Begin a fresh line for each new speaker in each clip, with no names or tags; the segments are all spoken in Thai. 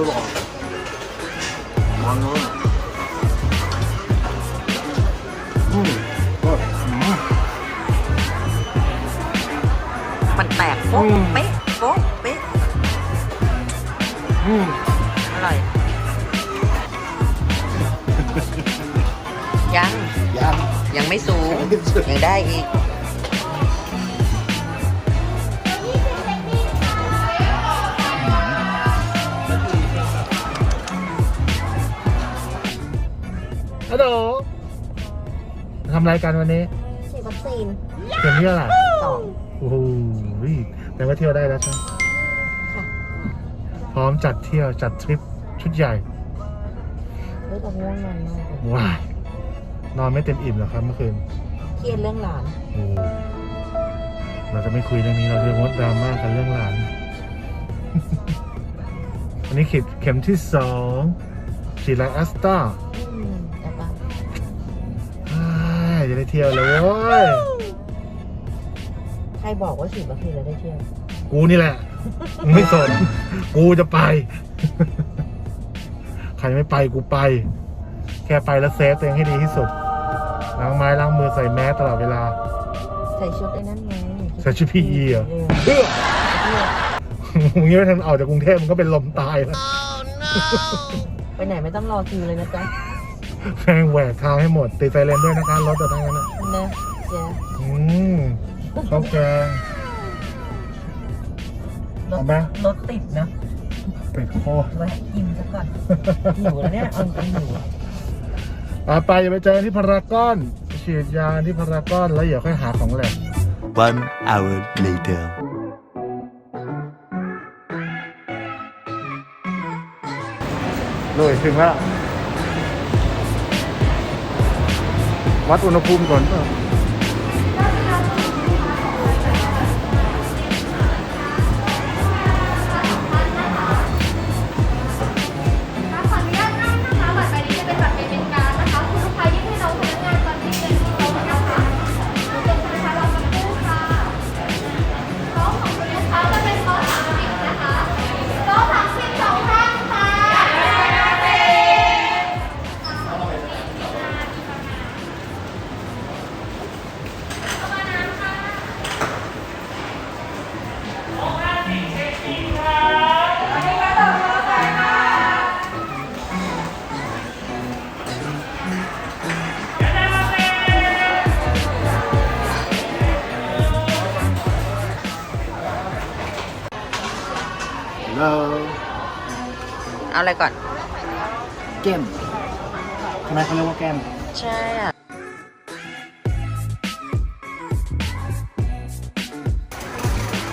รู้หรอมันเนอะอืมก็อืม
มันแตกโป๊ะ
อืม
เป๊ะโป๊ะเป๊ะ
อืม
อร่อย ยัง
ยัง
ยังไม่สูง ยังได้อีก
ทำรายการวันนี้
ฉีดวัคซีน
เข็มที่เท่าไหร่
สอง
โอ้โหแต่ว่าเที่ยวได้แล้วใช่ไหม
ค่ะ
พร้อมจัดเที่ยวจัดทริปชุดใหญ่
เฮ้ยแต่ง่วงนอนมากเลย
ว้ายนอนไม่เต็มอิ่มเหรอครับเมื่อคืน
เครียดเรื่องหลาน
โอ้เราจะไม่คุยเรื่องนี้เราจะงดดราม่ากันเรื่องหลาน อันนี้ขีดเข็มที่สองฉีดไลแอสตา ได้เที่ยวแล้วเว้ย
ใครบอกว่าฉีดวัคซีนแล้วได้เที่ยว
กูนี่แหละไม่สน กูจะไป ใครไม่ไปกูไป แค่ไปแล้วเซฟตัวเองให้ดีที่สุดล้างไม้ล้างมือใส่แมสตลอดเวลา
ใส่ชุดไอ้นั่นไง
ใส่ชุด PE เหรอ
เออ
เพื่อมึงยังไม่ทันออกจากกรุงเทพมึงก็เป็นลมตายแล้ว
ไปไหนไม่ต้องรอคิวเลยนะจ๊ะ
แม่งแหวกทางให้หมด ติดไฟเลนด้วยนะคะรถแต่ทั้งนั้นอะ
นะเจ๊
อืมข้าวแกง
รถ
เอาไหม
รถติดนะ
เป็ดโคตร
แวะกินซะก่อนหิวแล้วเนี่ยเอาจริงหิว
อะไปอย่าไปเจอกันที่พารากอน ฉีดยาที่พารากอนแล้วเดี๋ยวค่อยหาของแหลก
One hour later.
เลยถึงแล้ว วัดอุณหภูมิก่อน
อาอะไรก่อน
แก้มทำไมเขาเรียกว่าแก้ม
ใช่อะ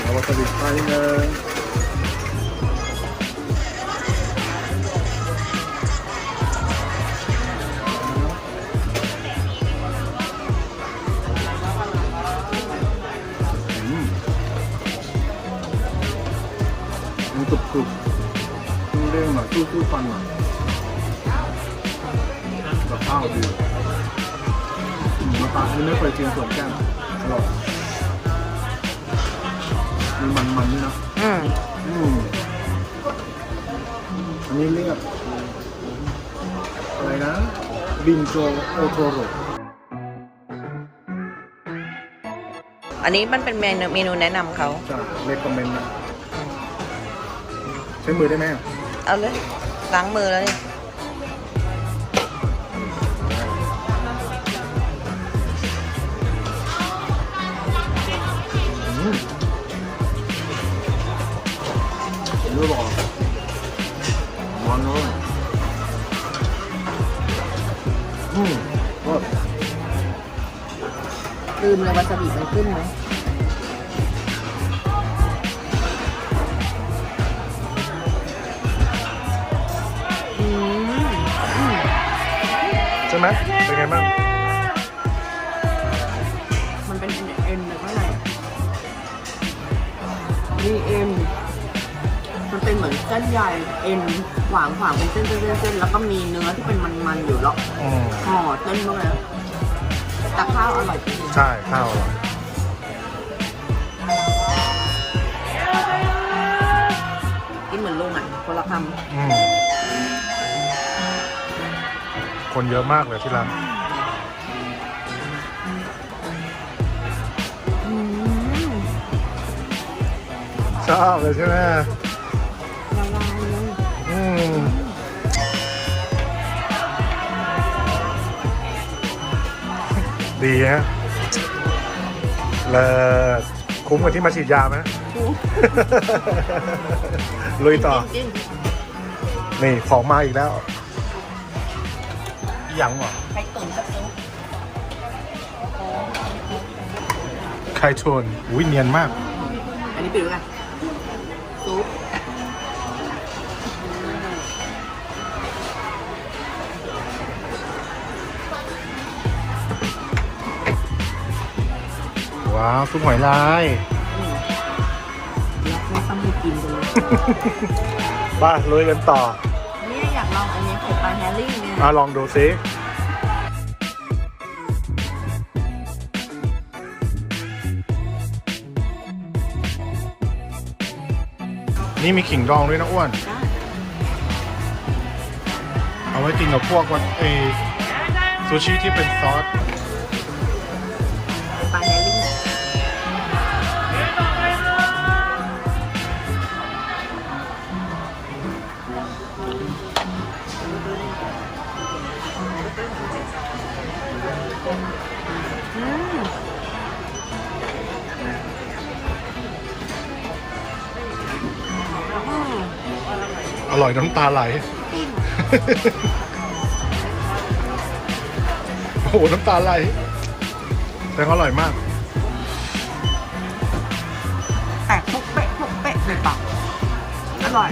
เอาวัตถุดิบไปเลย เด้งๆหน่อยสู้สู้ฟันหน่อยกับข้าวดีอืมมาตาอันนี้ไม่เคยกินส่วนแก้มอร่อยมีมันๆด้วยนะ
อืม
อืมอันนี้เรียกอะไรนะ บินโจโอโทโร
อันนี้มันเป็นเมนูเมนูแนะนำเขา
จะเรคคอมเมนต์นะใช้มือได้ไหม
เอาเลยล้างมือแล้วนี่
อืมรู้หรอมันเลยอืมก็
ลืมเลยวาซาบิมันขึ้นไหม
เป็น
เหมือนเส้นใยเอ็นขวางขวางเป็นเส้นเส้นเส้นเส้นแล้วก็มีเนื้อที่เป็นมันๆอยู่แล้ว
อืม
ห่อเส้นเข้าไปแต่ข้าวอร่อยจริง
ใช่ข้าวอร่อย
กินเหมือนลุงอะคนละค
อืมคนเยอะมากเลยที่ร้าน
อืม
ชอบเลยใช่ไหม ดีฮะเลิศคุ้มกับที่มาฉีดยาไหมลุยต่อ
จริง
นี่ของมาอีกแล้วอีหยังเหรอ
ๆไข่ตุ๋นกับซุป
ไข่ชนอุ้ยเนียนมาก
อันนี้ปิดไว้ก่อนซุป
ว้าวซุปหอยลาย
อืมแล้วไม่ต้องให้กินกันเลย
บ้าลุยกันต่อ
เนี่ยอยากลองอันนี้ไข่ปลาแฮร์รี่เนี่ย
มาลองดูซินี่มีขิงดองด้วยนะอ้วน
ได้
เอาไว้กินกับพวกวันเอซูชิที่เป็นซอส
ร่อ
ยน้ำตาไหล โอ้โห น้ำตาไหล แต่ก็อร่อยมาก
แตกพุกเป๊ะพุกเป๊ะในปากอร่อย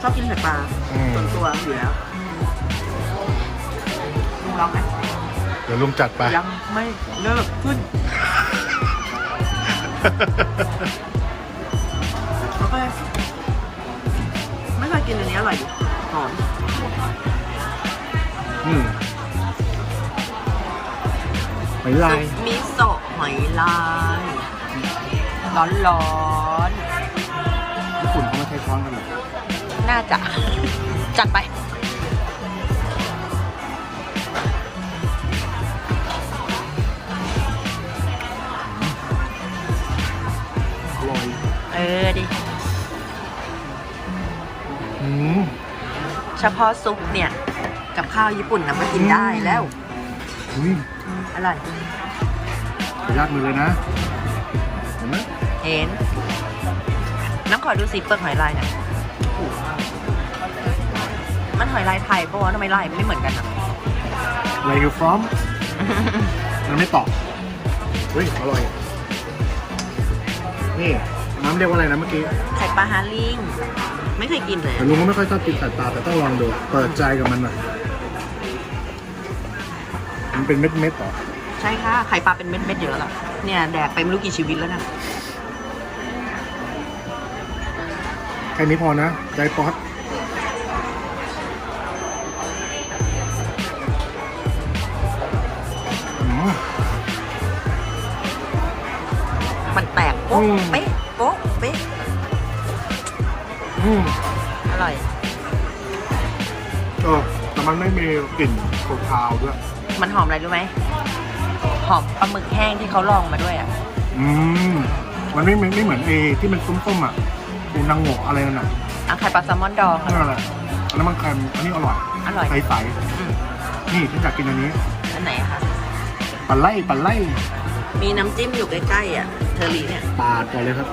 ชอบกินไข่ปลา
อืม
ส่วนตัวอยู่แล้วลุงลองไหม
เดี๋ยวลุงจัดไป
ยังไม่เลิกขึ้น ไม่เคยกินอันนี้อร่อยดีหอม
อืมหอยลาย
ซุปมิโซะหอยลาย ร้อนร้อน
ญี่ปุ่นเขาไม่ใช้ช้อนกันหรอ
ๆน่าจะ จัดไป
อร่อย
เออดิ
อืม
เฉพาะซุปเนี่ย กับข้าวญี่ปุ่นนะมากินได้แล้ว
อุ้ย
อร่อย
ขออนุญาตมือเลยนะ เห็นไหม
เห็นน้ำขอดูสีเปลือกหอยลายหน่อยมันหอยลายไทยปะวะทำไมลายไม่เหมือนกันอะ
Where you from มันไม่ตอบเฮ้ยอร่อย นี่น้ำเรียกว่าอะไรนะเมื่อกี้
ไข่ปลาฮาริง ไม่เคยกินเลย
แต่ลุงก็ไม่ค่อยชอบกินแต่ตาแต่ต้องลองดู เปิดใจกับมันหน่อย มันเป็นเม็ดๆเหรอ
ใช่ค่ะไข่ปลาเป็นเม็ดๆอยู่แล้วล่ะเนี่ยแดกไปไม่รู้กี่ชีวิตแล้วนะ
แค่นี้พอนะ ใจป๊อตอืม
มันแตกโป๊ะ
อืม
เป๊ะโป๊ะ
มันไม่มีกลิ่นคาวๆด้วย
มันหอมอะไรรู้ไหมหอมปลาหมึกแห้งที่เขาลองมาด้วยอะ
อืม มันไม่ไม่ไม่เหมือนเอที่มันส้มๆอะปูนางโงะอะไรนั่นน่ะ
อะไข่ปลาแซลมอนดอง
นั่นแหละอันนั้นมันเค็มอันนี้อร่อย
อร่อย
ใส
อืม
ๆนี่ฉันอยากกินอันนี้
อันไหนอะคะ
ปลาไล่ปลาไล่
มีน้ำจิ้มอยู่ใกล้ๆอะ เทอรี่เนี่ย
ปาดก่อนเลยครับ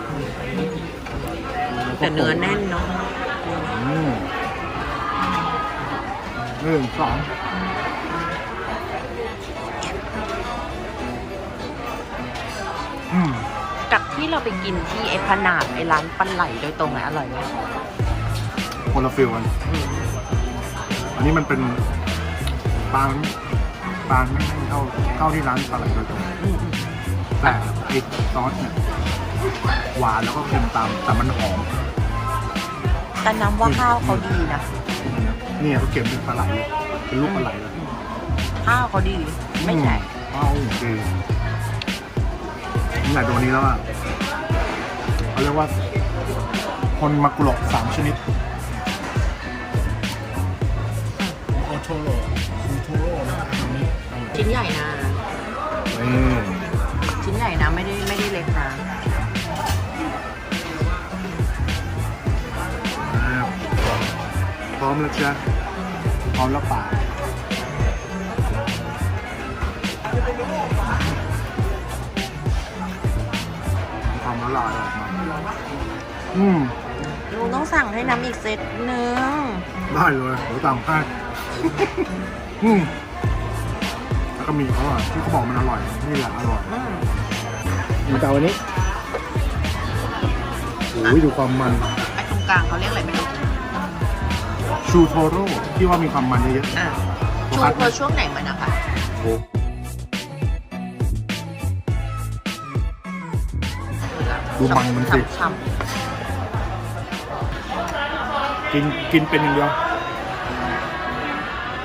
แต่เนื้อแน่นเนาะ
หนึ่งสองอืม
กับที่เราไปกินที่ไอ้พนาดไอ้ร้านปลาไหลโดยตรงอะอร่อยไหม
คนละฟิลกัน
อืม
อันนี้มันเป็นปลาปลาไม่ไม่เท่าเท่าที่ร้านปลาไหลโดยตรง
อืมอืม
แต่ไอ้ซอสเนี่ยหวานแล้วก็เค็มตามแต่มันหอม
แต่น้ำว่าข้าวเขาดีนะ
เนี่ยเขาเก็บเป็นปลาไหลเป็นลูกปลาไหลเลย
ข้าวเขาดี ไม่ใหญ่
ข้าวโอเคนาดตัวนี้แล้วอะเขาเรียกว่า คนมะกุหลกสามชนิดโอโทโรซูโทโรนะตรงนี้
ชิ้นใหญ่นะชิ้นใหญ่นะไม่ได้ไม่
ร้อมแล้วจ้ะพร้อมแล้วป่ามีความละลายออกมาอืม
ลุงต้องสั่งให้น้ำอีกเซตหนึ่ง
ได้เลยเดี๋ยวตามให้อืมแล้วก็มีเขาอะที่เขาบอกมันอร่อย นี่แหละอร่อย
อืม
มาจากวันนี้โอ้ยดูความมัน
ไอ้ตรงกลางเขาเรียกอะไรไม่รู้
ชูโทโร่ที่ว่ามีความมันเยอะ
อะชูเพอช่วงไหนมันนะคะ
ๆโอ้ดูมันมันสิ
ฉ่ำ
กินกินเป็นอย่างเดียว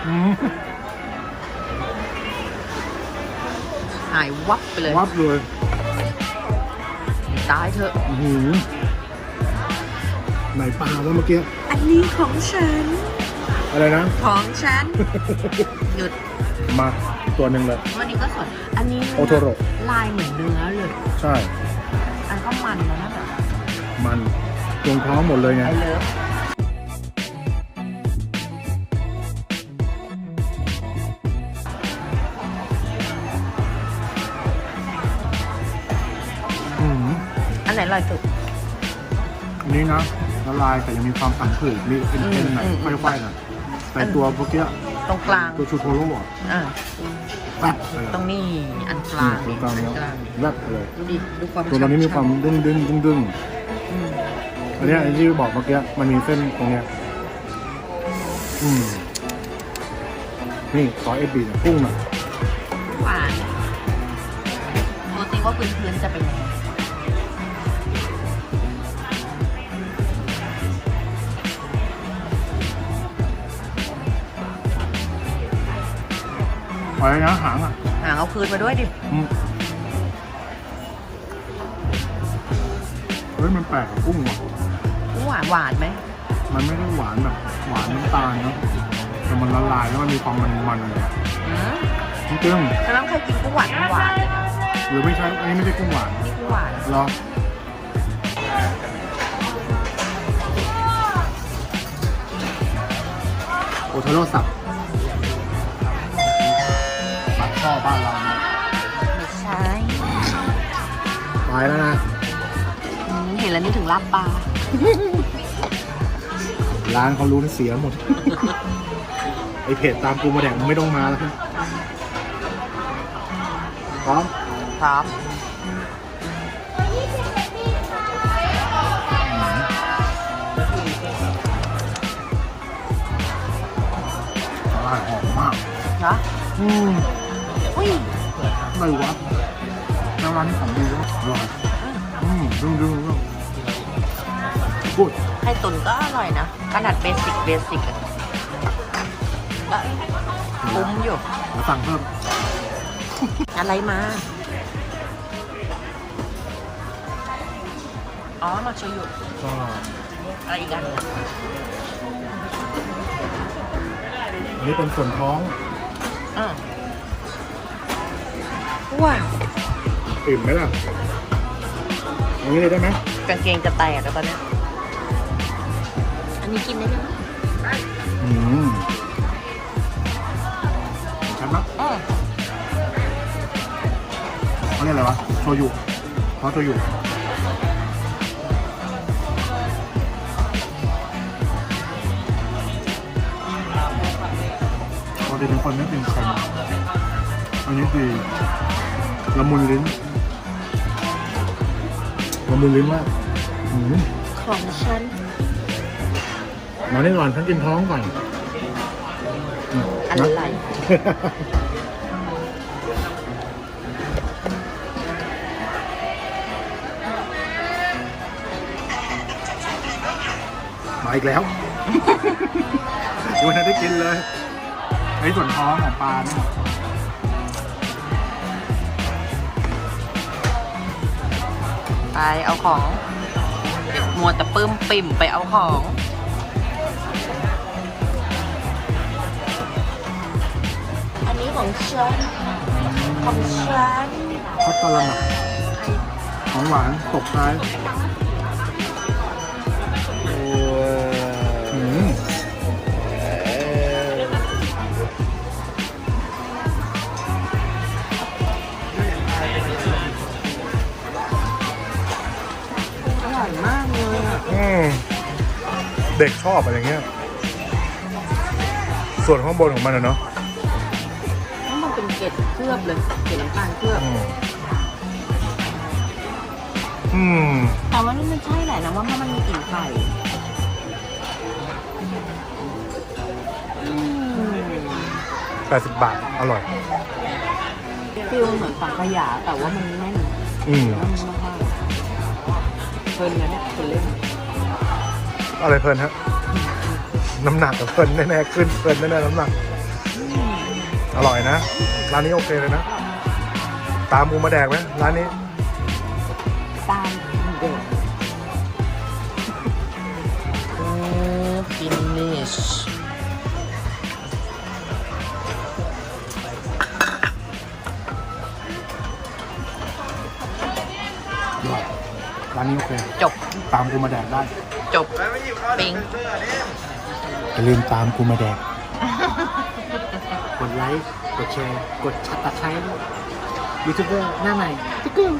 อืม
ๆหายวับไปเลย
วับเลย
ตายเถอะ
อื้อหือไหนปลาวะเมื่อกี้
อันนี้ของฉัน
อะไรนะ
ของฉัน หยุด
มาตัวหนึ่งเลย
วันนี้ก็สด อันนี้
โอโทโร่
ลายเหมือนเนื้อเลย
ใช่
อันก็มันแล้วนะแบบ
มันตรงท้องหมดเลยไง
ไอเลิฟ
อือหือ
อันไหนอร่อยสุด
อันนี้นะ ละลายแต่ยังมีความสังผืดมีเอ็นๆหน่อย
อืมอืม
ค่อยๆหน่อยแต่ตัวเมื่อกี้
ตรงกลาง
ตัวชูโทโร่อะ
อ่า
แป๊บเลย
ตรงนี้อันกลาง
ตรงกลาง
อัน
เนี้ย
กลาง
แรบเลย
ดูดิดูความ
ตัวตอนนี้มีความ
ฉ่ำ
ดึงดึงดึงดึง
ๆอืม
อันเนี้ยไอ้ที่บอกเมื่อกี้มันมีเส้นตรงเนี้ยอืมนี่ซอสเอสบีเนี่ยพุ่งหน่อย
หวานดูสิว่าพื้นๆจะเป็นยังไง
ปล่อยนะหางอะ
หางเอาคืนมาด้วยดิ
อืมเฮ้ยมันแปลกกับกุ้งว่ะ
หวานหวานไหม
มันไม่ได้หวานแบบหวานน้ำตาลเนาะแต่มันละลายแล้วมันมีความมันมันๆเลย
อืม
จริง
ฉันต้องเคยกินกุ้งหวานหวานเลยนะ
ๆหรือไม่ใช่อันนี้ไม่ใช่กุ้งหวาน
นี่กุ้งหวาน
เหรอโอโทโร่สับ ปักช่อบ้านเราเนี่ย
ไม่ใช่
ตายแล้วนะ
อืมเห็นแล้วนี่ถึงลาบปลา
ร้านเขารู้นี่เสียหมด ไอเพจตามกูมาแดกมึงไม่ต้องมาแล้วครับพร้อม
พร้อม
อร่อยหอมมาก
เนาะ
อืม
อุ้ย
อะไรวะแล้วร้านนี้ของดีวะอร่อยอืมดึงดึงดึงพูด
ไข่ตุ๋นก็อร่อยนะขนาดเบสิกเบสิกอะก็คุ้มอยู่
มาสั่งเพิ่ม
อะไรมา อ๋อมาโชยุ
ก็
อะไรอีกอันหนึ่ง
อันนี้เป็นส่วนท้อง
อะ ว้าว
อิ่มไหมล่ะอย่างนี้เลยได้ไหม
กางเกงจะแตกแล้วตอนเนี้ยอันนี้กินได้ไหม
อืมชัดมั้ย
อ๋อ
เขาเรียกอะไรวะโชยุเพราะโชยุปกติเป็นคนไม่เป็นเค็มอันนี้ดี ละมุนลิ้นละมุนลิ้นมากอืม
ของฉัน
มานี่ก่อนฉันกินท้องก่อนม
อะ
นะ
ไร
มาอีกแล้ววันนั้นได้กินเลยไอ้ส่วนท้องของปลาเนี่ย
เอาของเดี๋ยวมัวแต่ปื้มปิ่มไปเอาของอันนี้ของของฉันของฉัน
พัดกะละหนักของหวานตกท้าย
เลยอะ
อืมเด็กชอบอะไรเงี้ย ส่วนข้างบนของมันอะเนาะ
แล้วมันเป็นเกล็ดเคลือบเลย เกล็ดน้ำตาลเคลือบ
อืมอืม
แต่ว่านี่มันใช่แหละนะว่ามันมีกลิ่นไข่อืม
แปดสิบบาท อร่อย
ฟิลเหมือนฝังขยะแต่ว่ามันแน่น
อืม
แน่นมากๆเพลินนะเนี่ยคนเล่น
อะไรเพลินฮะน้ำหนักกับเพลินแน่ๆขึ้นเพลินแน่ๆน้ำหนัก อร่อยนะ ร้านนี้โอเคเลยนะ ตามกูมาแดกไหมร้านนี้
ตามเด็กฟินิช
อร่อยร้านนี้โอเค
จบ
ตามกูมาแดกได้
จบปิง
อย่าลืมตามกูมาแดก กดไลค์ กดแชร์ กดชัดตะไคร้ยูทูบเบอร์หน้าใหม่ติ๊กกึ้ง